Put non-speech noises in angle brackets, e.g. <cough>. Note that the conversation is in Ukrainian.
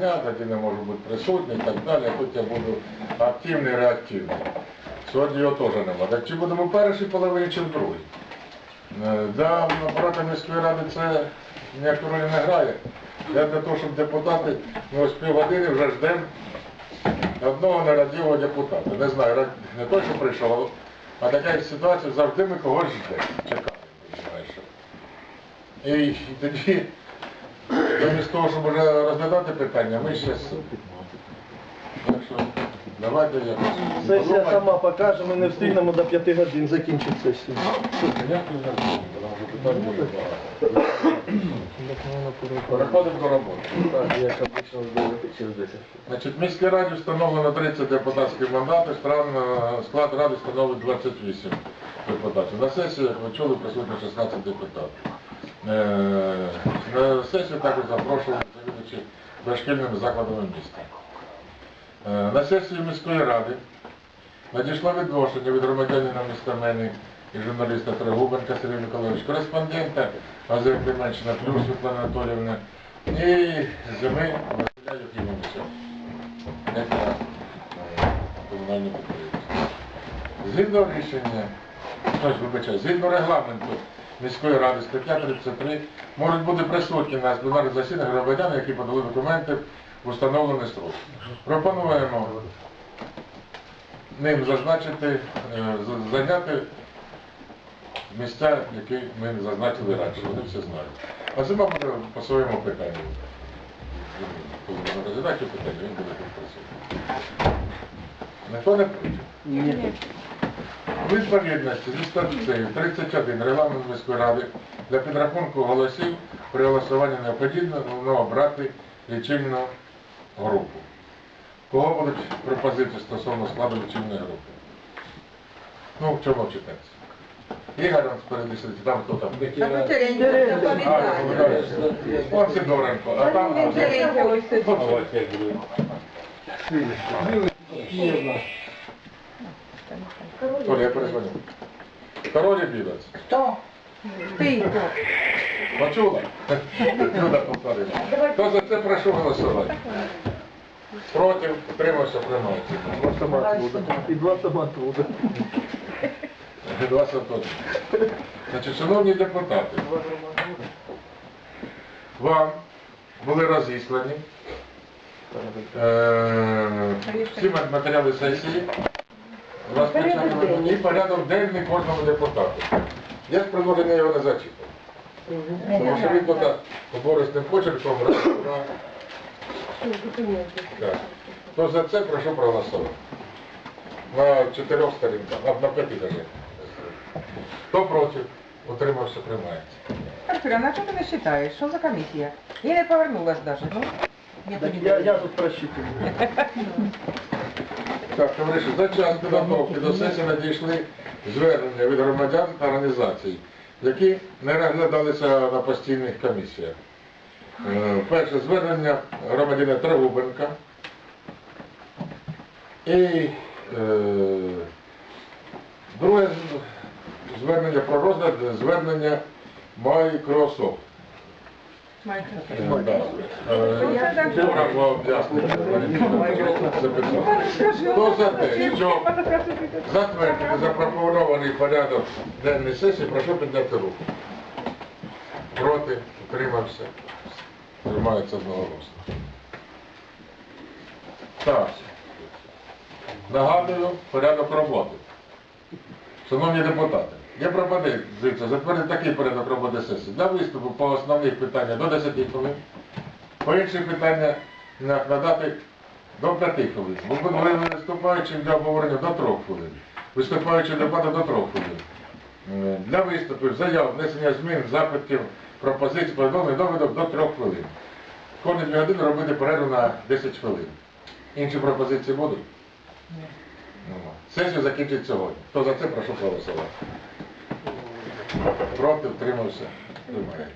дня, тоді не можу бути присутній і так далі. Тут я буду активний, реактивний. Сьогодні його теж нема. Так чи будемо першій половині, чи в другій? Е, Для апарату міської ради це ніякої ролі не грає. Я для того, щоб депутати, ми ось півгодини вже ждемо одного нерадивого депутата. Не знаю, не той, що прийшов, а така ситуація завжди ми когось ждемо. Чекаємо, знаєш. І тоді, замість того, щоб вже розглядати питання, ми ще Так що, давайте якось. Сесія подумаємо. сама покаже, ми не встигнемо до 5 годин закінчити сесію. Як ви знаєте, тому що питань дуже багато. Переходимо до роботи. Так, як обично через 10. Значить, в міській раді встановлено 30 депутатських мандатів, стран- склад ради становить 28 депутатів. На сесії, як ви чули, присутні 16 депутатів. Е, На сесію також запрошували завідувачі дошкільними закладами міста. Е, На сесії міської ради надійшло відношення від громадянина міста Мені і журналіста Трегубенка Сергія Миколаївича, кореспондента газети Меншина Плюс Світлана Анатоліївна і зими Василя. Директора, е. Згідно рішення, згідно регламенту міської ради, стаття 33, можуть бути присутні на пленарних засіданнях громадяни, які подали документи в установлений строк. Пропонуємо ним зазначити, е, зайняти місця, які ми зазначили раніше, вони всі знають. А зима буде по своєму питанню. Коли будемо розглядати питання, він буде присутній. Ніхто не проти? Ні. У відповідності зі статтею 31 регламент міської ради для підрахунку голосів при голосуванні необхідно обрати лічильну групу. Кого будуть пропозиції стосовно складу лічильної групи? Ну, в чому читається? Ігор он спереди там хто там? Ну, Он Сидоренко, а там... Терентьєв ось сидить. Коля, я перезвоню. Король і білець. Хто? Ти. Почула? Люда повторила. Хто за це прошу голосувати? Проти, утримався, приймається. Два томат буде. І два томат буде. Два сантони. Значить, шановні депутати, вам були розіслані е, всі матеріали сесії, і порядок денний кожному депутату. Я з предложення його не зачитав. Тому що він тут побористим почерком. Так. То за це прошу проголосувати. На чотирьох сторінках, а на п'яти навіть. Хто проти? Утримався, приймається. Артур, а що ти не вважаєш? Що за комісія? Я не повернулась навіть. Ну, я Я, тут просчитую. <laughs> Так, товариші, за час підготовки до сесії надійшли звернення від громадян та організацій, які не розглядалися на постійних комісіях. Е, Перше звернення громадянина Трагубенка і е, друге звернення про розгляд звернення Microsoft. Хто за те, що затвердити запропонований порядок денної сесії, прошу підняти руку. Проти, утримався, тримається одноголосно. Так. Нагадую порядок роботи. Шановні депутати, є пропозиція затвердити такий порядок роботи сесії. Для виступу по основних питаннях до 10 хвилин, по інших питаннях надати до 5 хвилин. Ви виступаючим для обговорення до 3 хвилин. Виступаючи дебати до 3 хвилин. Е, Для виступів, заяв, внесення змін, запитів, пропозицій, повідомлень, довідок до 3 хвилин. Кожні 2 години робити перерву на 10 хвилин. Інші пропозиції будуть? Нема. Сесію закінчить сьогодні. Хто за це, прошу проголосувати. Проти, втримався, приймається.